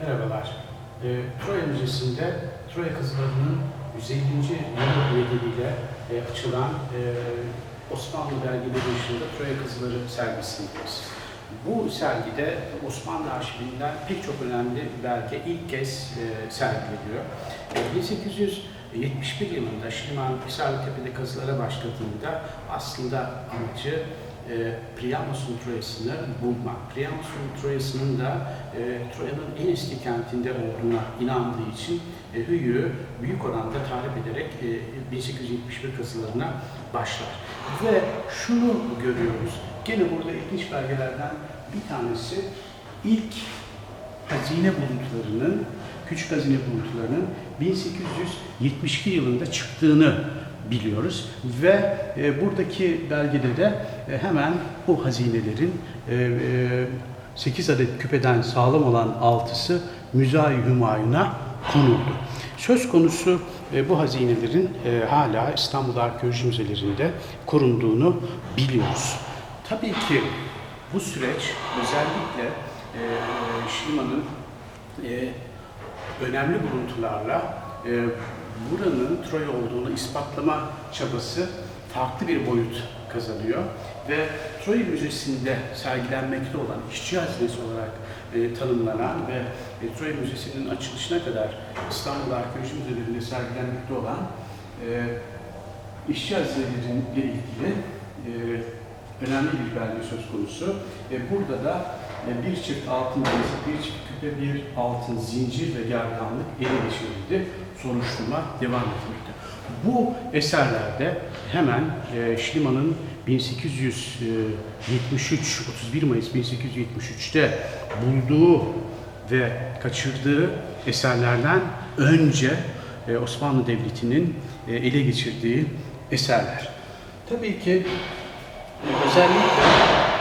Merhabalar. E, Troya Müzesi'nde Troya kazılarının 150. yılı nedeniyle e, açılan e, Osmanlı belgeleri dışında Troya kazıları sergisindeyiz. Bu sergide Osmanlı arşivinden pek çok önemli belge ilk kez e, sergileniyor. E, 1871 yılında Şliman Hisarlıtepe'de kazılara başladığında aslında amacı e, Priamos'un Troya'sını bulmak. Priamos'un Troya'sının da e, Troya'nın en eski kentinde olduğuna inandığı için e, Hüyü büyük oranda tahrip ederek e, 1871 kazılarına başlar. Ve şunu görüyoruz. Gene burada ilginç belgelerden bir tanesi ilk hazine buluntularının, küçük hazine buluntularının 1872 yılında çıktığını biliyoruz ve e, buradaki belgede de e, hemen bu hazinelerin e, 8 adet küpeden sağlam olan altısı Müzay Hümayun'a konuldu. Söz konusu e, bu hazinelerin e, hala İstanbul Arkeoloji Müzelerinde korunduğunu biliyoruz. Tabii ki bu süreç özellikle e, Şliman'ın e, önemli buluntularla e, buranın Troya olduğunu ispatlama çabası farklı bir boyut kazanıyor ve Troya Müzesi'nde sergilenmekte olan işçi hazinesi olarak e, tanımlanan ve e, Troya Müzesi'nin açılışına kadar İstanbul Arkeoloji Müzelerinde sergilenmekte olan e, işçi hazineleriyle ilgili e, önemli bir belge söz konusu. E, burada da bir çift altın bilezik, bir çift küpe, bir altın zincir ve gerdanlık ele geçirildi. Soruşturma devam etmekte. Bu eserlerde hemen e, Şliman'ın 1873, 31 Mayıs 1873'te bulduğu ve kaçırdığı eserlerden önce e, Osmanlı Devleti'nin e, ele geçirdiği eserler. Tabii ki özellikle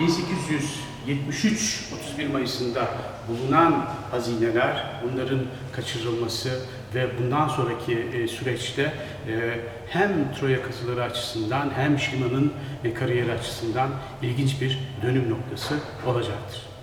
1873 31 Mayıs'ında bulunan hazineler, bunların kaçırılması ve bundan sonraki e, süreçte e, hem Troya kazıları açısından hem Şliman'ın e, kariyeri açısından ilginç bir dönüm noktası olacaktır.